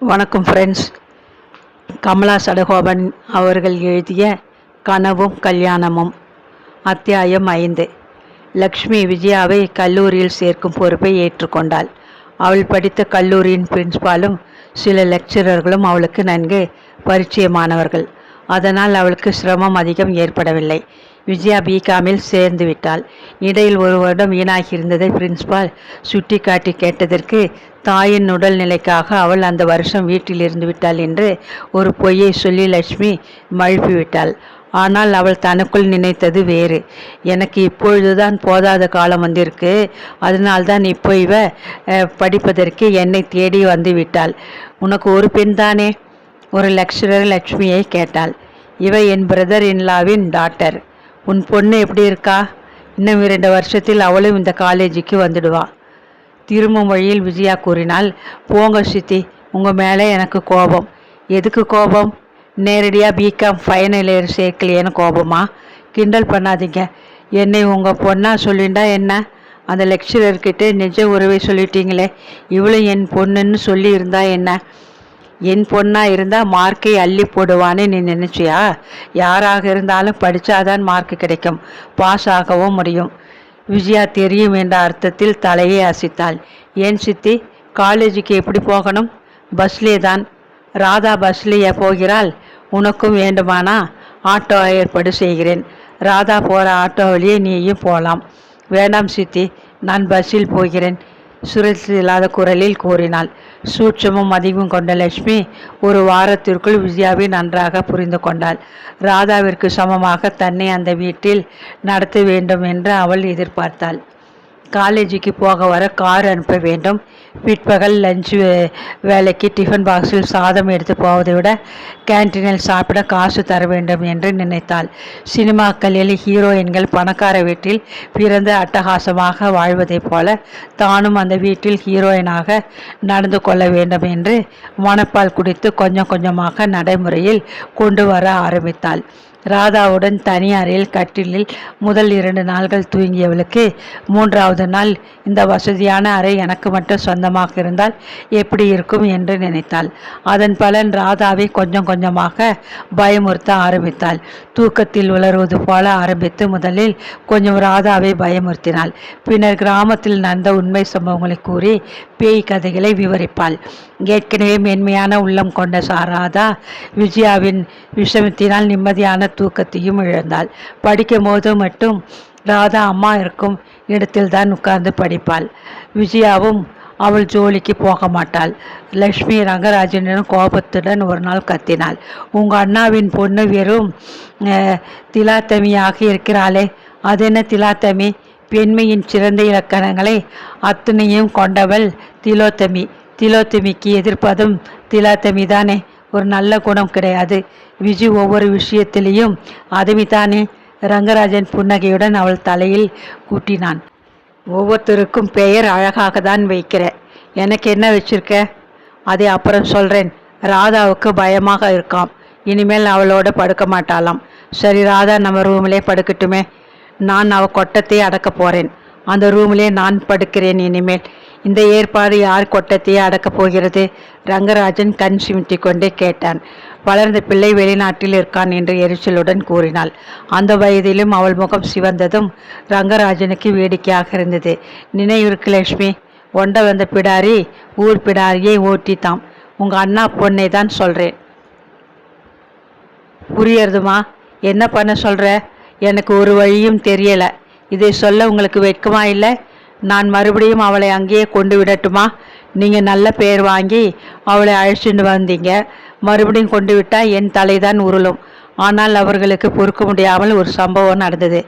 வணக்கம் ஃப்ரெண்ட்ஸ் கமலா சடகோபன் அவர்கள் எழுதிய கனவும் கல்யாணமும் அத்தியாயம் ஐந்து. லக்ஷ்மி விஜயாவை கல்லூரியில் சேர்க்கும் பொறுப்பை ஏற்றுக்கொண்டாள். அவள் படித்த கல்லூரியின் பிரின்ஸ்பாலும் சில லெக்சரர்களும் அவளுக்கு நன்கு பரிச்சயமானவர்கள். அதனால் அவளுக்கு சிரமம் அதிகம் ஏற்படவில்லை. விஜயா பிகாமில் சேர்ந்து விட்டாள். இடையில் ஒரு வருடம் வீணாகி இருந்ததை பிரின்ஸ்பால் சுட்டி காட்டி கேட்டதற்கு தாயின் உடல் நிலைக்காக அவள் அந்த வருஷம் வீட்டில் இருந்து விட்டாள் என்று ஒரு பொய்யை சொல்லி லட்சுமி மழுப்பி விட்டாள். ஆனால் அவள் தனக்குள் நினைத்தது வேறு. எனக்கு இப்பொழுதுதான் போதாத காலம் வந்திருக்கு. அதனால்தான் இப்போ இவ படிப்பதற்கு என்னை தேடி வந்து விட்டாள். உனக்கு ஒரு பெண் தானே? ஒரு லெக்சரர் லட்சுமியை கேட்டாள். இவ என் பிரதர் இன்லாவின் டாக்டர் உன் பொண்ணு எப்படி இருக்கா? இன்னும் இரண்டு வருஷத்தில் அவளும் இந்த காலேஜுக்கு வந்துடுவா. திரும்பும் வழியில் விஜயா கூறினால் போங்க சித்தி உங்கள் மேலே எனக்கு கோபம். எதுக்கு கோபம்? நேரடியாக பிகாம் ஃபைனல் இயர் சேர்க்கலையேன்னு கோபமா? கிண்டல் பண்ணாதீங்க. என்னை உங்கள் பொண்ணா சொல்லிண்டா என்ன? அந்த லெக்சரர்கிட்ட நிஜ உறவை சொல்லிட்டீங்களே. இவளும் என் பொண்ணுன்னு சொல்லியிருந்தா என்ன? என் பொண்ணாக இருந்தால் மார்க்கை அள்ளி போடுவான்னு நீ நினச்சியா? யாராக இருந்தாலும் படித்தாதான் மார்க் கிடைக்கும். பாஸ் ஆகவும் முடியும். விஜயா தெரியும் என்ற அர்த்தத்தில் தலையை அசைத்தாள். ஏன் சித்தி காலேஜுக்கு எப்படி போகணும்? பஸ்லே தான். ராதா பஸ்லேயே போகிறாள்? உனக்கும் வேண்டுமானா? ஆட்டோ ஏற்பாடு செய்கிறேன். ராதா போகிற ஆட்டோவிலேயே நீயும் போகலாம் வேண்டாம் சித்தி நான் பஸ்ஸில் போகிறேன் சுரட்சி இல்லாத குரலில் கூறினாள். சூட்சமும் அதிகம் கொண்ட லட்சுமி ஒரு வாரத்திற்குள் விஜயாவை நன்றாக புரிந்து கொண்டாள். ராதாவிற்கு சமமாக தன்னை அந்த வீட்டில் நடத்த வேண்டும் என்று அவள் எதிர்பார்த்தாள். காலேஜுக்கு போக வர கார் அனுப்ப வேண்டும். பிற்பகல் லஞ்சு வேலைக்கு டிஃபன் பாக்ஸில் சாதம் எடுத்து போவதை விட கேன்டீனில் சாப்பிட காசு தர வேண்டும் என்று நினைத்தாள். சினிமாக்களில் ஹீரோயின்கள் பணக்கார வீட்டில் பிறந்து அட்டகாசமாக வாழ்வதைப் போல தானும் அந்த வீட்டில் ஹீரோயினாக நடந்து கொள்ள வேண்டும் என்று மணப்பால் குடித்து கொஞ்சம் கொஞ்சமாக நடைமுறையில் கொண்டு வர ஆரம்பித்தாள். ராதாவுடன் தனி அறையில் கட்டிலில் முதல் இரண்டு நாள்கள் தூங்கியவளுக்கு மூன்றாவது நாள் இந்த வசதியான அறை எனக்கு மட்டும் சொந்தமாக இருந்தால் எப்படி இருக்கும் என்று நினைத்தாள். அதன் பலன் ராதாவை கொஞ்சம் கொஞ்சமாக பயமுறுத்த ஆரம்பித்தாள். தூக்கத்தில் உளறுவது போல ஆரம்பித்து முதலில் கொஞ்சம் ராதாவை பயமுறுத்தினாள். பின்னர் கிராமத்தில் நடந்த உண்மை சம்பவங்களை கூறி பேய் கதைகளை விவரிப்பாள். ஏற்கனவே மென்மையான உள்ளம் கொண்ட சாராதா விஜயாவின் விஷமத்தினால் நிம்மதியான தூக்கத்தையும் இழந்தாள். படிக்கும் போது மட்டும் ராதா அம்மா இருக்கும் இடத்தில் தான் உட்கார்ந்து படிப்பாள். விஜயாவும் அவள் ஜோலிக்கு போக மாட்டாள். லக்ஷ்மி ரங்கராஜனிடம் கோபத்துடன் ஒரு நாள் கத்தினாள். உங்கள் அண்ணாவின் பொண்ணு வெறும் திலாத்தமியாக இருக்கிறாளே. அது என்ன திலாத்தமி? பெண்மையின் சிறந்த இலக்கணங்களை அத்தனையும் கொண்டவள் திலோத்தமி. திலோத்தமிக்கு எதிர்ப்பதும் திலாத்தமி தானே ஒரு நல்ல குணம் கிடையாது. விஜி ஒவ்வொரு விஷயத்திலையும் அதுமிதானே ரங்கராஜன் புன்னகையுடன் அவள் தலையில் கூட்டினான். ஒவ்வொருத்தருக்கும் பெயர் அழகாக தான் வைக்கிற. எனக்கு என்ன வச்சிருக்க? அதை அப்புறம் சொல்கிறேன் ராதாவுக்கு பயமாக இருக்காம். இனிமேல் அவளோட படுக்க மாட்டாளாம். சரி ராதா நம்ம ரூம்லே படுக்கட்டுமே. நான் அவ கொட்டத்தை அடக்க போகிறேன் அந்த ரூம்லே நான் படுக்கிறேன் இனிமேல். இந்த ஏற்பாடு யார் கொட்டத்தையே அடக்கப் போகிறது? ரங்கராஜன் கண் சிமிட்டி கொண்டே கேட்டான். வளர்ந்த பிள்ளை வெளிநாட்டில் இருக்கான் என்று எரிச்சலுடன் கூறினாள். அந்த வயதிலும் அவள் முகம் சிவந்ததும் ரங்கராஜனுக்கு வேடிக்கையாக இருந்தது. நினைவிருக்கு லட்சுமி ஒண்ட வந்த பிடாரி ஊர் பிடாரியை ஓட்டித்தாம் உங்க அண்ணா பொண்ணை தான் சொல்றேன். புரியறதுமா? என்ன பண்ண சொல்ற? எனக்கு ஒரு வழியும் தெரியல. இதை சொல்ல உங்களுக்கு வெட்கமா இல்லை? நான் மறுபடியும் அவளை அங்கேயே கொண்டு விடட்டுமா? நீங்கள் நல்ல பேர் வாங்கி அவளை அழைச்சிட்டு வந்தீங்க. மறுபடியும் கொண்டு விட்டால் என் தலைதான் உருளும். ஆனால் அவர்களுக்கு பொறுக்க முடியாமல் ஒரு சம்பவம் நடந்தது.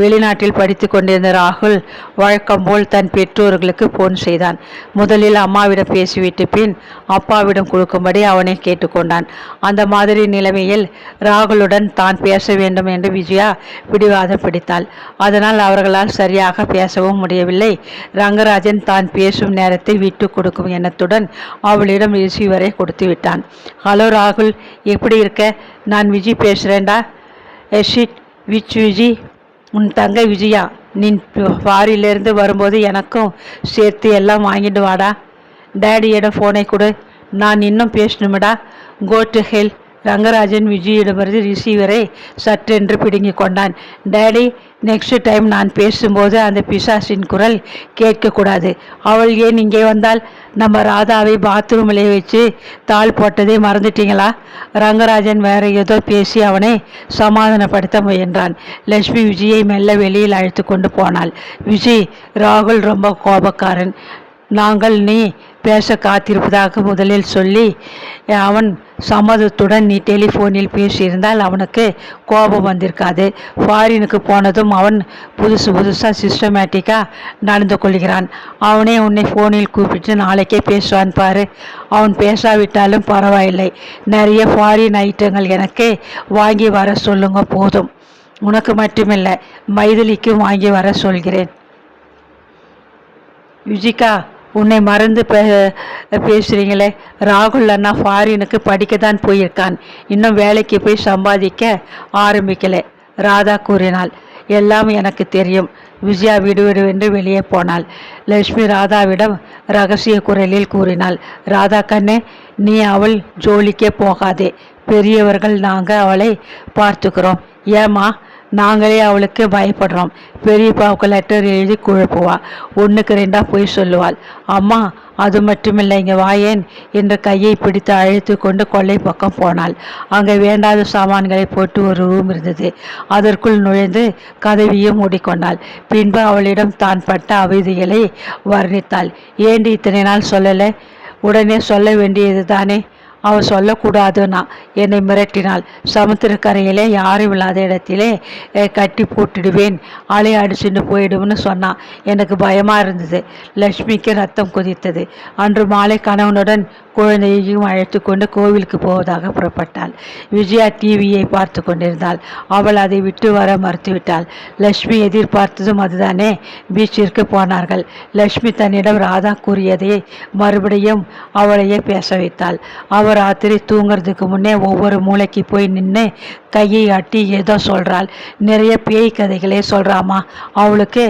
வெளிநாட்டில் படித்து கொண்டிருந்த ராகுல் வழக்கம் போல் தன் பெற்றோர்களுக்கு போன் செய்தான். முதலில் அம்மாவிடம் பேசிவிட்டு பின் அப்பாவிடம் கொடுக்கும்படி அவனை கேட்டுக்கொண்டான். அந்த மாதிரி நிலைமையில் ராகுலுடன் தான் பேச வேண்டும் என்று விஜயா பிடிவாதம் பிடித்தாள். அதனால் அவர்களால் சரியாக பேசவும் முடியவில்லை. ரங்கராஜன் தான் பேசும் நேரத்தை விட்டு கொடுக்கும் எண்ணத்துடன் அவளிடம் ரிசீவரை கொடுத்து விட்டான். ஹலோ ராகுல். எப்படி இருக்க? நான் விஜி பேசுகிறேன்டா எஷிட் விச் விஜி உன் தங்கை விஜயா நீ ஃபாரிலேருந்து வரும்போது எனக்கும் சேர்த்து எல்லாம் வாங்கிட்டு வாடா. டேடியிடம் ஃபோனை கொடு. நான் இன்னும் பேசணுமடா. கோ டு ஹெல் ரங்கராஜன் விஜயிடமிருந்து ரிசீவரை சற்றென்று பிடுங்கி கொண்டான். டேடி நெக்ஸ்ட் டைம் நான் பேசும்போது அந்த பிசாசின் குரல் கேட்கக்கூடாது. அவள் ஏன் இங்கே வந்தால்? நம்ம ராதாவை பாத்ரூமில் வச்சு தாள் போட்டதை மறந்துட்டீங்களா? ரங்கராஜன் வேற ஏதோ பேசி அவனை சமாதானப்படுத்த முயன்றான். லட்சுமி விஜயை மெல்ல வெளியில் அழைத்து கொண்டு போனாள். விஜய் ராகுல் ரொம்ப கோபக்காரன். நாங்கள் நீ பேச காத்திருப்பதாக முதலில் சொல்லி அவன் சம்மதத்துடன் நீ டெலிஃபோனில் பேசியிருந்தால் அவனுக்கு கோபம் வந்திருக்காது. ஃபாரினுக்கு போனதும் அவன் புதுசு புதுசாக சிஸ்டமேட்டிக்காக நடந்து கொள்கிறான். அவனே உன்னை ஃபோனில் கூப்பிட்டு நாளைக்கே பேசுவான் பாரு. அவன் பேசாவிட்டாலும் பரவாயில்லை. நிறைய ஃபாரின் ஐட்டங்கள் எனக்கு வாங்கி வர சொல்லுங்க போதும். உனக்கு மட்டுமில்லை மைதிலிக்கும் வாங்கி வர சொல்கிறேன். விஜிகா உன்னை மறந்து பே பேசுகிறீங்களே ராகுல் அண்ணா ஃபாரினுக்கு படிக்க தான் போயிருக்கான். இன்னும் வேலைக்கு போய் சம்பாதிக்க ஆரம்பிக்கலை. ராதா கூறினாள். எல்லாம் எனக்கு தெரியும். விஜயா விடுவிடுவென்று வெளியே போனாள். லட்சுமி ராதாவிடம் ரகசிய குரலில் கூறினாள். ராதா கண்ணே நீ அவள் ஜோலிக்கே போகாதே. பெரியவர்கள் நாங்கள் அவளை பார்த்துக்கிறோம். ஏமா நாங்களே அவளுக்கு பயப்படுறோம். பெரியப்பாவுக்கு லெட்டர் எழுதி குழப்புவா. ஒன்றுக்கு ரெண்டாக போய் சொல்லுவாள். அம்மா அது மட்டுமில்லை இங்கே வாயேன் என்று கையை பிடித்து அழைத்து கொண்டு கொள்ளை பக்கம் போனாள். அங்கே வேண்டாத சாமான்களை போட்டு ஒரு ரூம் இருந்தது. அதற்குள் நுழைந்து கதவியும் மூடிக்கொண்டாள். பின்பு அவளிடம் தான் பட்ட அவதிகளை வர்ணித்தாள். ஏண்டி இத்தனை நாள் சொல்லலை? உடனே சொல்ல வேண்டியது தானே அவள் சொல்லக்கூடாதுன்னா என்னை மிரட்டினாள் சமுத்திரக்கரையிலே யாரும் இல்லாத இடத்திலே கட்டி போட்டுடுவேன். அலை அடிச்சுட்டு போயிடும்னு சொன்னான் எனக்கு பயமாக இருந்தது. லக்ஷ்மிக்கு ரத்தம் கொதித்தது. அன்று மாலை கணவனுடன் குழந்தையையும் அழைத்து கொண்டு கோவிலுக்கு போவதாக புறப்பட்டாள். விஜயா டிவியை பார்த்து கொண்டிருந்தாள். அவள் அதை விட்டு வர மறுத்துவிட்டாள். லக்ஷ்மி எதிர்பார்த்ததும் அதுதானே. பீச்சிற்கு போனார்கள். லக்ஷ்மி தன்னிடம் ராதா கூறியதை மறுபடியும் அவளையே பேச வைத்தாள். அவர் ராத்திரி தூங்குறதுக்கு முன்னே ஒவ்வொரு மூளைக்கு போய் நின்று கையை அட்டி ஏதோ சொல்கிறாள் நிறைய பேய் கதைகளே சொல்கிறாமா அவளுக்கு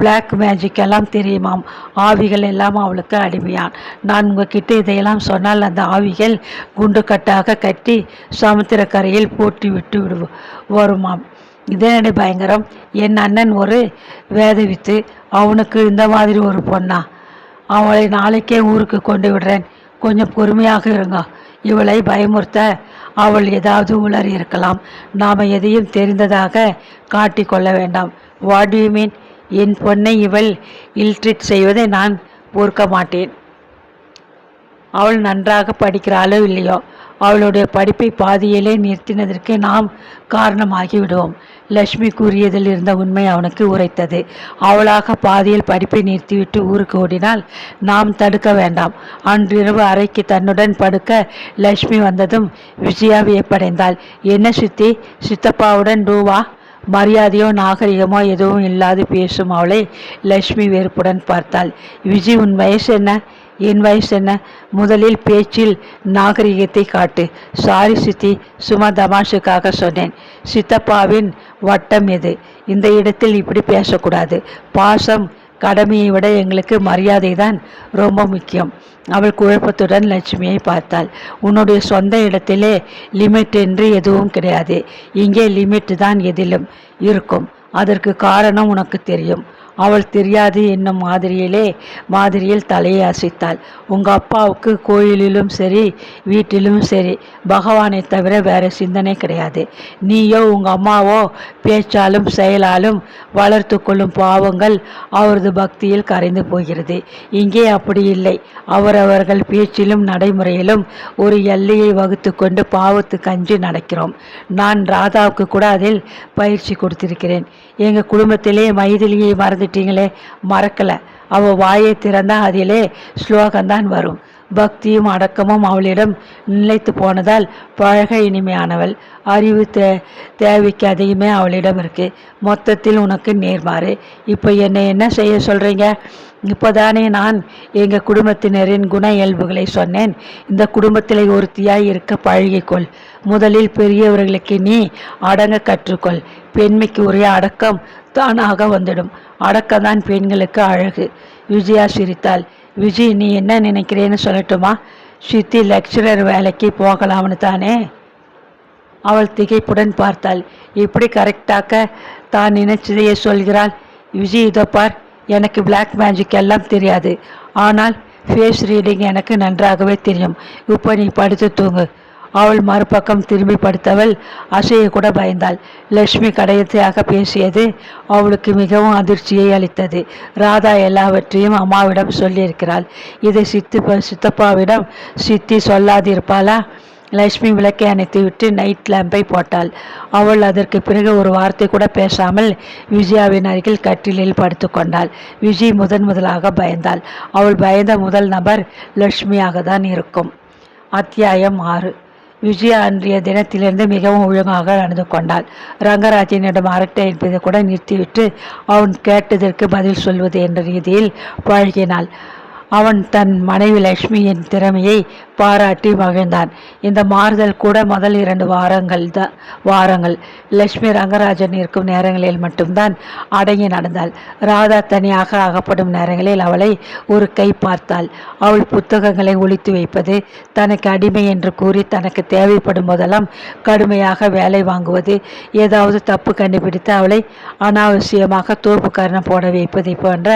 பிளாக் மேஜிக் எல்லாம் தெரியுமாம். ஆவிகள் எல்லாம் அவளுக்கு அடிமையான் நான் உங்ககிட்ட இதையெல்லாம் சொன்னால் அந்த ஆவிகள் குண்டு கட்டாக கட்டி சமுத்திரக்கரையில் போட்டி விட்டு விடுவோம் வருமாம். இதனடி பயங்கரம்? என் அண்ணன் ஒரு வேதவித்து அவனுக்கு இந்த மாதிரி ஒரு பொண்ணா. அவளை நாளைக்கே ஊருக்கு கொண்டு விடுறேன். கொஞ்சம் பொறுமையாக இருங்க. இவளை பயமுறுத்த அவள் ஏதாவது உளறி இருக்கலாம். நாம் எதையும் தெரிந்ததாக காட்டிக்கொள்ள வேண்டாம். What you mean? என் பொண்ணை இவள் இல்ட்ரிட் செய்வதை நான் பொறுக்க மாட்டேன். அவள் நன்றாக படிக்கிறாளோ இல்லையோ அவளுடைய படிப்பை பாதியிலே நிறுத்தினதற்கு நாம் காரணமாகி விடுவோம் கூறியதில் இருந்த உண்மை அவனுக்கு உரைத்தது. அவளாக பாதியில் படிப்பை நிறுத்திவிட்டு ஊருக்கு ஓடினால் நாம் தடுக்க வேண்டாம். அன்றிரவு அறைக்கு தன்னுடன் படுக்க லட்சுமி வந்ததும் விஜயா வியப்படைந்தாள். என்ன சித்தி சித்தப்பாவுடன் டூவா மரியாதையோ நாகரிகமோ எதுவும் இல்லாது பேசும் அவளை லட்சுமி வெறுப்புடன் பார்த்தாள். விஜய் உன் வயசு என்ன? என் வயசு என்ன? முதலில் பேச்சில் நாகரிகத்தை காட்டு. சாரி சித்தி சும்மா தமாஷுக்காக சொன்னேன். சித்தப்பாவின் வட்டம் எது? இந்த இடத்தில் இப்படி பேசக்கூடாது. பாசம் கடமையை விட எங்களுக்கு மரியாதை தான் ரொம்ப முக்கியம். அவள் குழப்பத்துடன் லட்சுமியை பார்த்தாள். உன்னுடைய சொந்த இடத்திலே லிமிட் என்று எதுவும் கிடையாது. இங்கே லிமிட் தான் எதிலும் இருக்கும். அதற்கு காரணம் உனக்கு தெரியும். அவள் தெரியாது என்னும் மாதிரியிலே மாதிரியில் தலையை அசைத்தாள். உங்கள் அப்பாவுக்கு கோயிலிலும் சரி வீட்டிலும் சரி பகவானை தவிர வேறு சிந்தனை கிடையாது. நீயோ உங்கள் அம்மாவோ பேச்சாலும் செயலாலும் வளர்த்து கொள்ளும் பாவங்கள் அவரது பக்தியில் கரைந்து போகிறது. இங்கே அப்படி இல்லை. அவரவர்கள் பேச்சிலும் நடைமுறையிலும் ஒரு எல்லையை வகுத்து கொண்டு பாவத்து கஞ்சி நடக்கிறோம். நான் ராதாவுக்கு கூட அதில் பயிற்சி கொடுத்திருக்கிறேன். எங்கள் குடும்பத்திலே மைதிலியை மறந்துட்டீங்களே? மறக்கலை. அவள் வாயை திறந்தால் அதிலே ஸ்லோகம்தான் வரும். பக்தியும் அடக்கமும் அவளிடம் நிலைத்து போனதால் பழக இனிமையானவள். அறிவு தே தேவைக்கு அதிகமே அவளிடம் இருக்குது மொத்தத்தில் உனக்கு நேர்மாறு. இப்போ என்னை என்ன செய்ய சொல்கிறீங்க இப்போதானே நான் எங்கள் குடும்பத்தினரின் குண இயல்புகளை சொன்னேன். இந்த குடும்பத்தில் ஒருத்தியாய் இருக்க பழகிக்கொள். முதலில் பெரியவர்களுக்கு நீ அடங்க கற்றுக்கொள். பெண்மைக்கு உரிய அடக்கம் தானாக வந்துடும். அடக்கம்தான் பெண்களுக்கு அழகு. விஜயா சிரித்தாள். விஜய் நீ என்ன நினைக்கிறேன்னு சொல்லட்டுமா? சித்தி லெக்சரர் வேலைக்கு போகலாம்னு தானே? அவள் திகைப்புடன் பார்த்தாள். இப்படி கரெக்டாக தான் நினைச்சதையே சொல்கிறாள். விஜய் இதோ பார் எனக்கு பிளாக் மேஜிக் எல்லாம் தெரியாது. ஆனால் ஃபேஸ் ரீடிங் எனக்கு நன்றாகவே தெரியும். இப்போ நீ படுத்து தூங்கு. அவள் மறுபக்கம் திரும்பி படுத்தவள் அசைய கூட பயந்தாள். லட்சுமி கடையத்தையாக பேசியது அவளுக்கு மிகவும் அதிர்ச்சியை அளித்தது. ராதா எல்லாவற்றையும் அம்மாவிடம் சொல்லியிருக்கிறாள். இதை சித்து சித்தப்பாவிடம் சித்தி சொல்லாதிருப்பாளா? லட்சுமி விளக்கை அணைத்து விட்டு நைட் லேம்பை போட்டாள். அவள் அதற்கு பிறகு ஒரு வார்த்தை கூட பேசாமல் விஜயாவின் அருகில் கட்டிலில் படுத்து கொண்டாள். விஜய் முதன் முதலாக பயந்தாள். அவள் பயந்த முதல் நபர் லட்சுமியாக தான் இருக்கும். அத்தியாயம் ஆறு. விஜயா அன்றைய தினத்திலிருந்து மிகவும் ஒழுங்காக நடந்து கொண்டாள். ரங்கராஜனிடம் அரட்டை என்பதை கூட நிறுத்திவிட்டு அவன் கேட்டதற்கு பதில் சொல்வது என்ற ரீதியில் பழகினாள். அவன் தன் மனைவி லட்சுமியின் திறமையை பாராட்டி மகிழ்ந்தான் இந்த மாறுதல் கூட முதல் இரண்டு வாரங்கள் தான் வாரங்கள் லட்சுமி ரங்கராஜன் இருக்கும் நேரங்களில் மட்டும்தான் அடங்கி நடந்தாள். ராதா தனியாக அகப்படும் நேரங்களில் அவளை ஒரு கை பார்த்தாள். அவள் புத்தகங்களை ஒழித்து வைப்பது தனக்கு அடிமை என்று கூறி தனக்கு தேவைப்படும் போதெல்லாம் கடுமையாக வேலை வாங்குவது ஏதாவது தப்பு கண்டுபிடித்து அவளை அனாவசியமாக தோப்பு காரணம் போட வைப்பதை போன்ற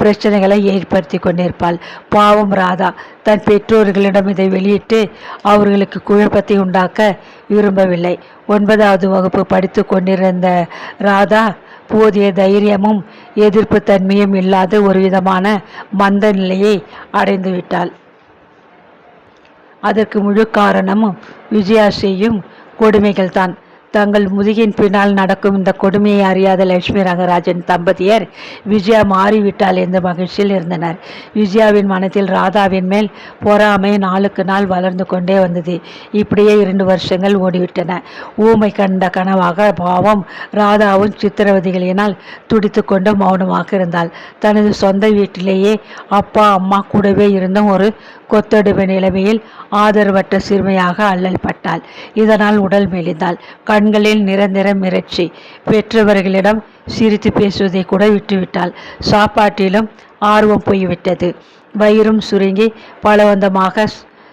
பிரச்சனைகளை ஏற்படுத்தி கொண்டிருப்பாள். பாவம் ராதா தன் பெற்றோர்களிடம் அதை வெளியிட்டு அவர்களுக்கு குழப்பத்தை உண்டாக்க விரும்பவில்லை. ஒன்பதாவது வகுப்பு படித்து கொண்டிருந்த ராதா போதிய தைரியமும் எதிர்ப்பு தன்மையும் இல்லாத ஒரு விதமான மந்த நிலையை அடைந்து விட்டாள். அதற்கு முழு காரணமும் விஜயா செய்யும் கொடுமைகள்தான். தங்கள் முதுகின் பின்னால் நடக்கும் இந்த கொடுமையை அறியாத லட்சுமி ரங்கராஜன் தம்பதியர் விஜயா மாறிவிட்டால் என்ற மகிழ்ச்சியில் இருந்தனர். விஜயாவின் மனத்தில் ராதாவின் மேல் பொறாமை நாளுக்கு நாள் வளர்ந்து கொண்டே வந்தது. இப்படியே இரண்டு வருஷங்கள் ஓடிவிட்டன. ஊமை கண்ட கனவாக பாவம் ராதாவும் சித்திரவதிகளினால் துடித்து கொண்டு மௌனமாக இருந்தாள். தனது சொந்த வீட்டிலேயே அப்பா அம்மா கூடவே இருந்தும் ஒரு கொத்தடுமை நிலைமையில் ஆதரவற்ற சிறுமையாக அல்லல் பட்டாள். இதனால் உடல் மெலிந்தாள். கண்களில் நிரந்தர மிரட்சி. பெற்றவர்களிடம் சிரித்து பேசுவதை கூட விட்டுவிட்டாள். சாப்பாட்டிலும் ஆர்வம் போய்விட்டது. வயிறும் சுருங்கி பலவந்தமாக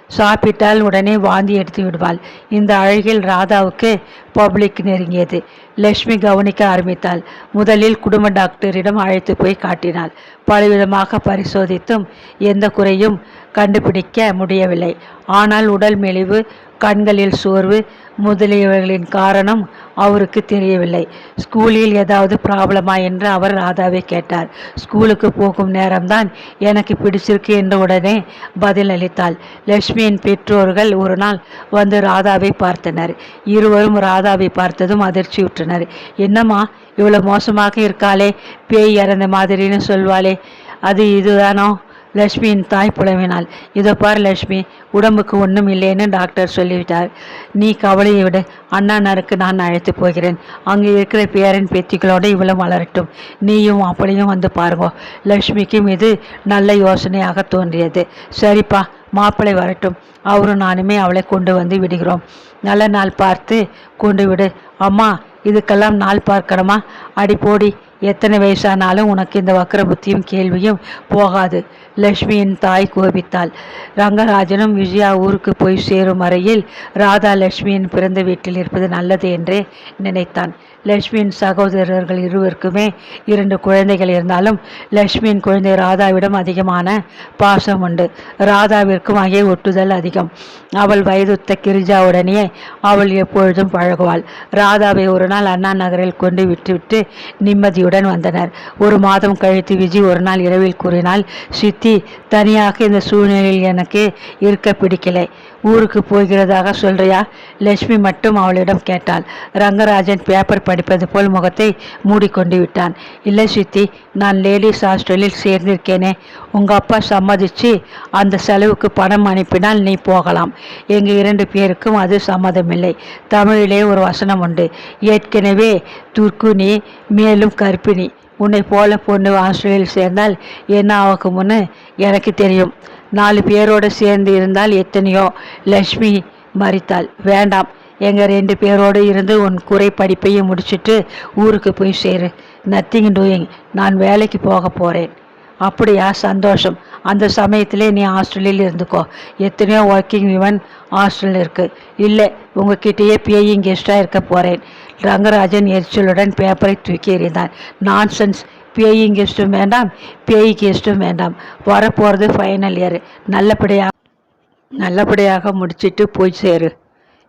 சாப்பிட்டால் உடனே வாந்தி எடுத்து விடுவாள். இந்த அழகில் ராதாவுக்கு பப்ளிக் நெருங்கியது. லக்ஷ்மி கவனிக்க ஆரம்பித்தாள். முதலில் குடும்ப டாக்டரிடம் அழைத்து போய் காட்டினாள். பலவிதமாக பரிசோதித்தும் எந்த குறையும் கண்டுபிடிக்க முடியவில்லை. ஆனால் உடல் மெலிவு கண்களில் சோர்வு முதலியவர்களின் காரணம் அவருக்கு தெரியவில்லை. ஸ்கூலில் ஏதாவது ப்ராப்ளமா என்று அவர் ராதாவை கேட்டார். ஸ்கூலுக்கு போகும் நேரம்தான் எனக்கு பிடிச்சிருக்கு என்று உடனே பதில் அளித்தாள் லட்சுமியின் பெற்றோர்கள் ஒரு நாள் வந்து ராதாவை பார்த்தனர். இருவரும் ராதாவை பார்த்ததும் அதிர்ச்சியுற்றனர். என்னம்மா இவ்வளோ மோசமாக இருக்காளே பேய் இறந்த மாதிரின்னு சொல்வாளே அது இதுதானோ? லக்ஷ்மியின் தாய் புலவினாள் இதோ பார் லக்ஷ்மி உடம்புக்கு ஒன்றும் இல்லைன்னு டாக்டர் சொல்லிவிட்டார். நீ கவலையை விட அண்ணானருக்கு நான் அழைத்து போகிறேன். அங்கே இருக்கிற பேரன் பேத்திகளோடு இவ்வளவு வளரட்டும். நீயும் அப்படியும் வந்து பாருங்க. லக்ஷ்மிக்கும் இது நல்ல யோசனையாக தோன்றியது. சரிப்பா மாப்பிள்ளை வரட்டும். அவரும் நானுமே அவளை கொண்டு வந்து விடுகிறோம். நல்ல நாள் பார்த்து கொண்டு விடு. அம்மா இதுக்கெல்லாம் நாள் பார்க்கணுமா? அடி போடி எத்தனை வயசானாலும் உனக்கு இந்த வக்கர புத்தியும் கேள்வியும் போகாது. லக்ஷ்மியின் தாய் கோபித்தாள். ரங்கராஜனும் விஜயா ஊருக்கு போய் சேரும் வரையில் ராதா லக்ஷ்மியின் பிறந்த வீட்டில் இருப்பது நல்லது என்றே நினைத்தான். லக்ஷ்மியின் சகோதரர்கள் இருவருக்குமே இரண்டு குழந்தைகள் இருந்தாலும் லக்ஷ்மியின் குழந்தை ராதாவிடம் அதிகமான பாசம் உண்டு. ராதாவிற்கும் அங்கே ஒட்டுதல் அதிகம். அவள் வயதுத்த கிரிஜாவுடனே அவள் எப்பொழுதும் பழகுவாள். ராதாவை ஒரு நாள் அண்ணா நகரில் கொண்டு விட்டுவிட்டு சித்தியுடன் வந்தனர். ஒரு மாதம் கழித்து விஜய் ஒரு நாள் இரவில் கூறினால் சித்தி தனியாக இந்த சூழ்நிலையில் எனக்கு இருக்க பிடிக்கலை. ஊருக்கு போகிறதாக சொல்றியா? லட்சுமி மட்டும் அவளிடம் கேட்டாள். ரங்கராஜன் பேப்பர் படிப்பது போல் முகத்தை மூடிக்கொண்டு விட்டான். இல்லை சித்தி நான் லேடிஸ் ஹாஸ்டலில் சேர்ந்திருக்கேனே. உங்க அப்பா சம்மதிச்சு அந்த செலவுக்கு பணம் அனுப்பினால் நீ போகலாம். எங்க இரண்டு பேருக்கும் அது சம்மதமில்லை. தமிழிலே ஒரு வசனம் உண்டு. ஏற்கனவே துர்க்குனி மேலும் கரு கர்ப்பிணி. உன்னை போல பொண்ணு ஹாஸ்டலில் சேர்ந்தால் என்ன ஆகும்னு எனக்கு தெரியும். நாலு பேரோடு சேர்ந்து இருந்தால் எத்தனையோ. லக்ஷ்மி மறித்தாள் வேண்டாம். எங்கள் ரெண்டு பேரோடு இருந்து உன் குறை படிப்பையும் முடிச்சுட்டு ஊருக்கு போய் சேரு. நத்திங் டூயிங் நான் வேலைக்கு போக போகிறேன் அப்படியா? சந்தோஷம். அந்த சமயத்திலே நீ ஹாஸ்டலில் இருந்துக்கோ. எத்தனையோ ஒர்க்கிங் விமன் ஹாஸ்டல் இருக்குது இல்லை உங்ககிட்டயே பேயிங் கெஸ்ட்டாக இருக்க போகிறேன் ரங்கராஜன் எரிச்சலுடன் பேப்பரை தூக்கி எறிந்தான். நான்சென்ஸ் பேயிங் கெஸ்ட்டும் வேண்டாம் பேய் கெஸ்ட்டும் வேண்டாம். வரப்போகிறது ஃபைனல் இயர் நல்லபடியாக நல்லபடியாக முடிச்சிட்டு போய் சேரு.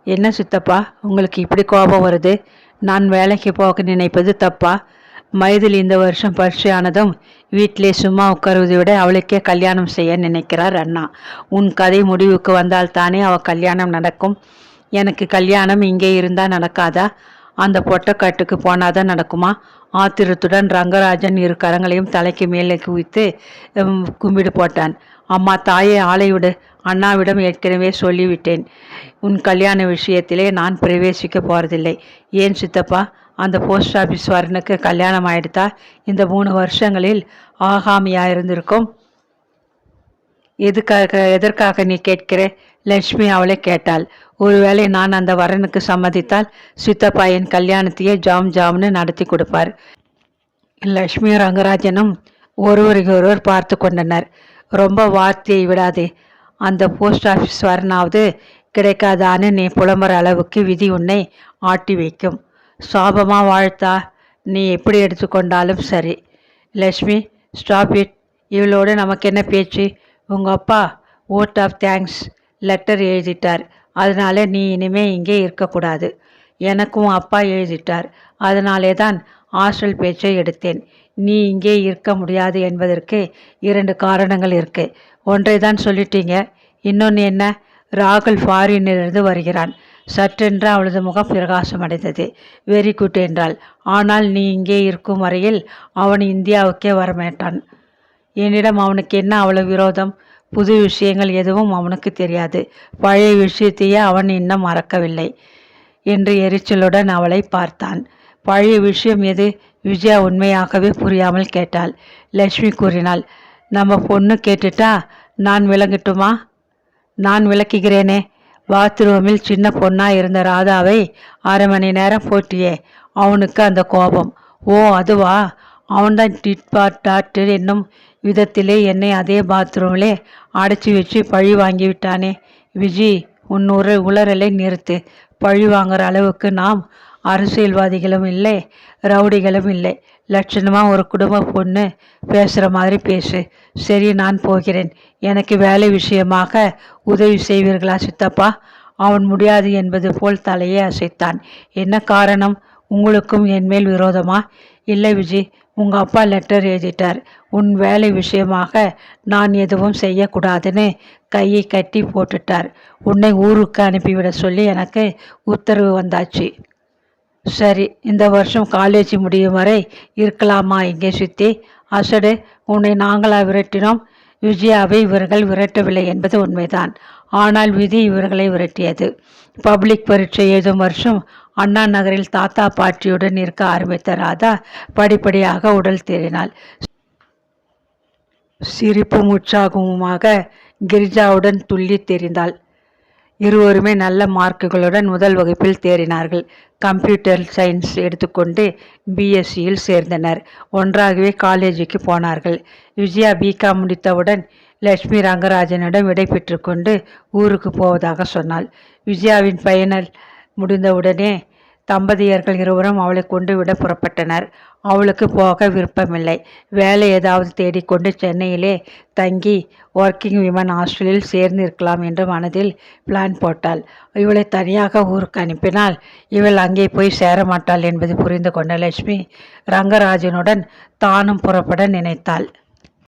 என்ன சித்தப்பா உங்களுக்கு இப்படி கோபம் வருது? நான் வேலைக்கு போக நினைப்பது தப்பா? மைதில் இந்த வருஷம் பரிசையானதும் வீட்டிலே சும்மா உட்காருவதை விட அவளுக்கே கல்யாணம் செய்ய நினைக்கிறார் அண்ணா. உன் கதை முடிவுக்கு வந்தால் தானே அவள் கல்யாணம் நடக்கும்? எனக்கு கல்யாணம் இங்கே இருந்தால் நடக்காதா? அந்த பொட்டக்காட்டுக்கு போனாதான் நடக்குமா? ஆத்திரத்துடன் ரங்கராஜன் இரு கரங்களையும் தலைக்கு மேலே குவித்து கும்பிடு போட்டான். அம்மா தாயை ஆளை அண்ணாவிடம் ஏற்கனவே சொல்லிவிட்டேன். உன் கல்யாண விஷயத்திலே நான் பிரவேசிக்க போகிறதில்லை ஏன் சித்தப்பா? அந்த போஸ்ட் ஆஃபீஸ் வரனுக்கு கல்யாணம் ஆயிடுதா இந்த மூணு வருஷங்களில் ஆகாமியாக இருந்திருக்கும். எதுக்காக எதற்காக நீ கேட்கிற? லட்சுமி அவளை கேட்டாள். ஒருவேளை நான் அந்த வரனுக்கு சம்மதித்தால் சித்தப்பா என் கல்யாணத்தையே ஜாம் ஜாம்னு நடத்தி கொடுப்பார். லக்ஷ்மி ரங்கராஜனும் ஒருவருக்கு ஒருவர் பார்த்து கொண்டனர். ரொம்ப வார்த்தையை விடாதே. அந்த போஸ்ட் ஆஃபீஸ் வரனாவது கிடைக்காதான்னு நீ புலம்புற அளவுக்கு விதி உன்னை ஆட்டி வைக்கும். சாபமாக வாழ்த்தா நீ எப்படி எடுத்துக்கொண்டாலும் சரி. லக்ஷ்மி ஸ்டாப் இட் இவளோடு நமக்கு என்ன பேச்சு? உங்கள் அப்பா ஓட் ஆஃப் தேங்க்ஸ் லெட்டர் எழுதிட்டார். அதனால நீ இனிமே இங்கே இருக்கக்கூடாது. எனக்கும் அப்பா எழுதிட்டார். அதனாலே தான் ஹாஸ்டல் பேச்சை எடுத்தேன். நீ இங்கே இருக்க முடியாது என்பதற்கு இரண்டு காரணங்கள் இருக்கு. ஒன்றை தான் சொல்லிட்டீங்க. இன்னொன்று என்ன? ராகுல் ஃபாரினிலிருந்து வருகிறான். சற்றென்று அவளது முகம் பிரகாசம் அடைந்தது வெரி குட் என்றாள். ஆனால் நீ இங்கே இருக்கும் வரையில் அவன் இந்தியாவுக்கே வரமாட்டான். என்னிடம் அவனுக்கு என்ன அவ்வளவு விரோதம்? புது விஷயங்கள் எதுவும் அவனுக்கு தெரியாது. பழைய விஷயத்தையே அவன் இன்னும் மறக்கவில்லை என்று எரிச்சலுடன் அவளை பார்த்தான். பழைய விஷயம் எது? விஜயா உண்மையாகவே புரியாமல் கேட்டாள். லட்சுமி கூறினாள் நம்ம பொண்ணு கேட்டுட்டா நான் விளங்கட்டுமா? நான் விளக்குகிறேனே. பாத்ரூமில் சின்ன பொண்ணாக இருந்த ராதாவை அரை மணி நேரம் போட்டியே. அவனுக்கு அந்த கோபம். ஓ அதுவா? அவன்தான் டிட்பாட் டாட்டர் என்னும் விதத்திலே என்னை அதே பாத்ரூமிலே அடைச்சி வச்சு பழி வாங்கி விட்டானே. விஜி உன் உளறலை நிறுத்து. பழி வாங்குற அளவுக்கு நாம் அரசியல்வாதிகளும் இல்லை ரவுடிகளும் இல்லை. லட்சணமாக ஒரு குடும்ப பொண்ணு பேசுகிற மாதிரி பேசு. சரி நான் போகிறேன். எனக்கு வேலை விஷயமாக உதவி செய்வீர்களா சித்தப்பா? அவன் முடியாது என்பது போல் தலையே அசைத்தான். என்ன காரணம்? உங்களுக்கும் என்மேல் விரோதமா? இல்லை விஜி உங்கள் அப்பா லெட்டர் எழுதிட்டார். உன் வேலை விஷயமாக நான் எதுவும் செய்யக்கூடாதுன்னு கையை கட்டி போட்டுட்டார். உன்னை ஊருக்கு அனுப்பிவிட சொல்லி எனக்கு உத்தரவு வந்தாச்சு. சரி இந்த வருஷம் காலேஜ் முடியும் வரை இருக்கலாமா இங்கே சுற்றி அசடு உன்னை நாங்களா விரட்டினோம். விஜயாவை இவர்கள் விரட்டவில்லை என்பது உண்மைதான். ஆனால் விதி இவர்களை விரட்டியது. பப்ளிக் பரீட்சை எழுதும் வருஷம் அண்ணா நகரில் தாத்தா பாட்டியுடன் இருக்க ஆரம்பித்த ராதா படிப்படியாக உடல் தேறினாள். சிரிப்பும் உற்சாகமுமாக கிரிஜாவுடன் துள்ளி தெரிந்தாள். இருவருமே நல்ல மார்க்குகளுடன் முதல் வகுப்பில் தேறினார்கள். கம்ப்யூட்டர் சயின்ஸ் எடுத்துக்கொண்டு பிஎஸ்சியில் சேர்ந்தனர். ஒன்றாகவே காலேஜுக்கு போனார்கள். விஜயா பிகாம் முடித்தவுடன் லட்சுமி ரங்கராஜனிடம் விடை பெற்றுக்கொண்டு ஊருக்கு போவதாக சொன்னாள். விஜயாவின் பயனர் முடிந்தவுடனே தம்பதியர்கள் இருவரும் அவளை கொண்டு விட புறப்பட்டனர். அவளுக்கு போக விருப்பமில்லை. வேலை ஏதாவது தேடிக்கொண்டு சென்னையிலே தங்கி ஒர்க்கிங் விமன் ஹாஸ்டலில் சேர்ந்து இருக்கலாம் என்று மனதில் பிளான் போட்டாள். இவளை தனியாக ஊருக்கு அனுப்பினால் இவள் அங்கே போய் சேர மாட்டாள் என்பது புரிந்து கொண்ட லட்சுமி ரங்கராஜனுடன் தானும் புறப்பட நினைத்தாள்.